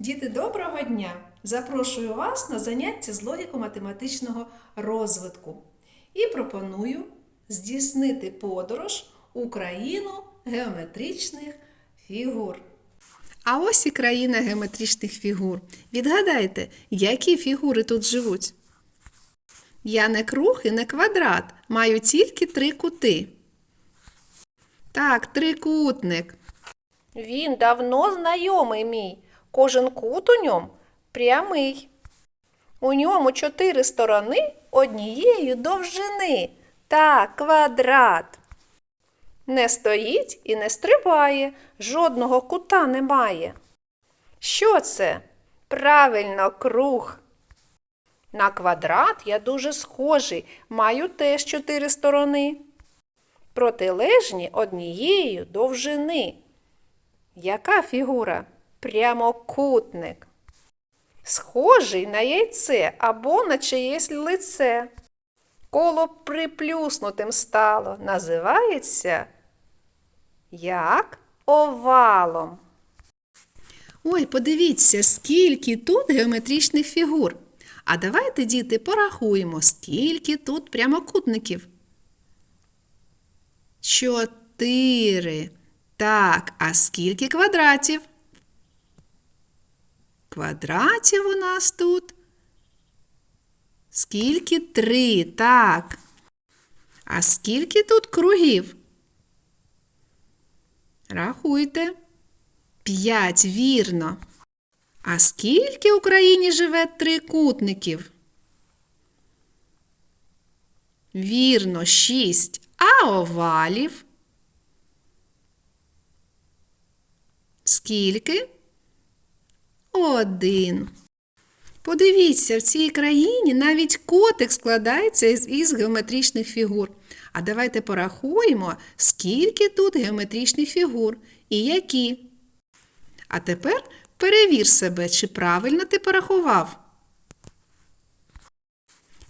Діти, доброго дня! Запрошую вас на заняття з логіко-математичного розвитку і пропоную здійснити подорож у країну геометричних фігур. А ось і країна геометричних фігур. Відгадайте, які фігури тут живуть? Я не круг і не квадрат, маю тільки три кути. Так, трикутник. Він давно знайомий мій. Кожен кут у ньому прямий. У ньому чотири сторони однієї довжини. Так, квадрат. Не стоїть і не стрибає, жодного кута немає. Що це? Правильно, круг. На квадрат я дуже схожий, маю теж чотири сторони. Протилежні однією довжини. Яка фігура? Прямокутник. Схожий на яйце або на чиєсь лице. Коло приплюснутим стало. Називається як овалом. Ой, подивіться, скільки тут геометричних фігур. А давайте, діти, порахуємо, скільки тут прямокутників. Чотири. Так, а скільки квадратів? Квадратів у нас тут. Скільки три, так. А скільки тут кругів? Рахуйте. П'ять, вірно. А скільки в Україні живе трикутників? Вірно, шість. А овалів? Скільки? Один. Подивіться, в цій країні навіть котик складається із, із геометричних фігур. А давайте порахуємо, скільки тут геометричних фігур і які. А тепер перевір себе, чи правильно ти порахував.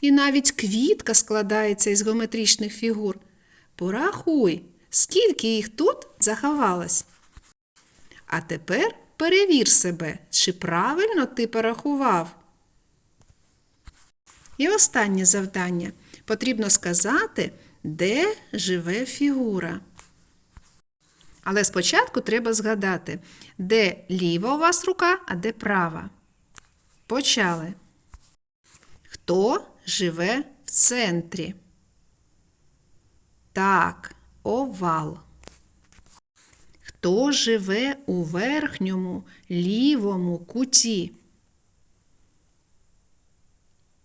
І навіть квітка складається із геометричних фігур. Порахуй, скільки їх тут заховалось. А тепер перевір себе, чи правильно ти порахував. І останнє завдання. Потрібно сказати, де живе фігура. Але спочатку треба згадати, де ліва у вас рука, а де права. Почали. Хто живе в центрі? Так, овал. Хто живе у верхньому лівому куті?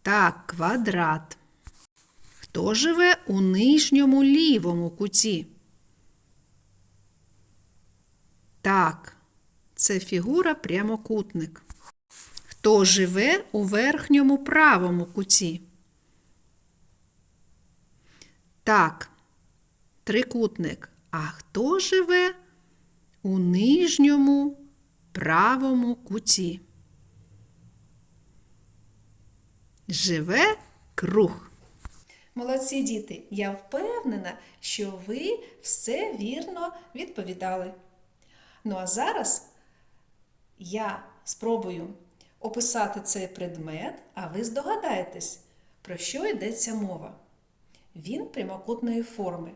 Так, квадрат. Хто живе у нижньому лівому куті? Так, це фігура прямокутник. Хто живе у верхньому правому куті? Так, трикутник. А хто живе у нижньому правому куті? Живе круг. Молодці діти, я впевнена, що ви все вірно відповідали. Ну а зараз я спробую описати цей предмет, а ви здогадаєтесь, про що йдеться мова. Він прямокутної форми.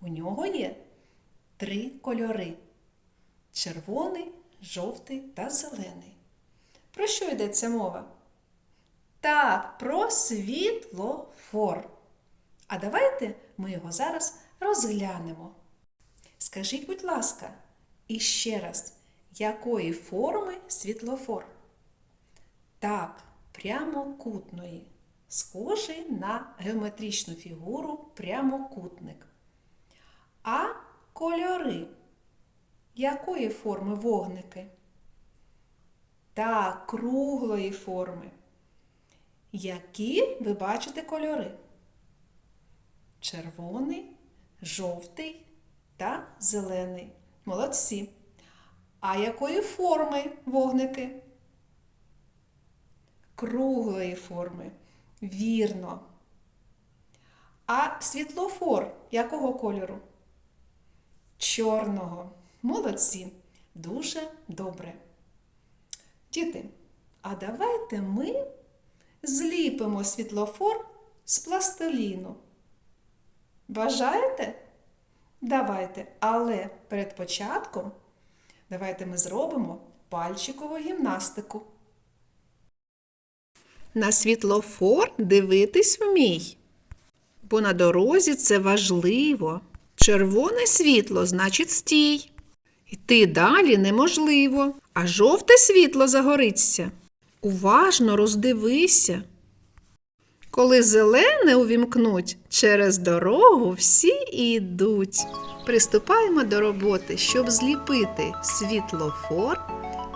У нього є три кольори: червоний, жовтий та зелений. Про що йдеться мова? Так, про світлофор. А давайте ми його зараз розглянемо. Скажіть, будь ласка, іще раз, якої форми світлофор? Так, прямокутної, схожий на геометричну фігуру прямокутник. А кольори якої форми вогники? Так, круглої форми. Які ви бачите кольори? Червоний, жовтий та зелений. Молодці. А якої форми вогники? Круглої форми. Вірно. А світлофор якого кольору? Чорного. Молодці. Дуже добре. Діти, а давайте ми зліпимо світлофор з пластиліну. Бажаєте? Давайте, але перед початком давайте ми зробимо пальчикову гімнастику. На світлофор дивитись вмій, бо на дорозі це важливо. Червоне світло значить стій. Йти далі неможливо, а жовте світло загориться. Уважно роздивися. Коли зелене увімкнуть, через дорогу всі йдуть. Приступаємо до роботи, щоб зліпити світлофор.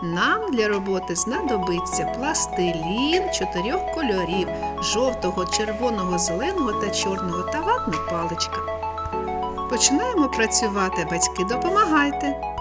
Нам для роботи знадобиться пластилін чотирьох кольорів жовтого, червоного, зеленого та чорного та ватна паличка. Починаємо працювати, батьки, допомагайте.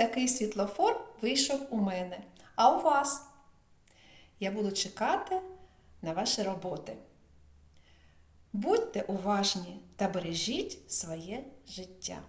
Такий світлофор вийшов у мене. А у вас? Я буду чекати на ваші роботи. Будьте уважні та бережіть своє життя.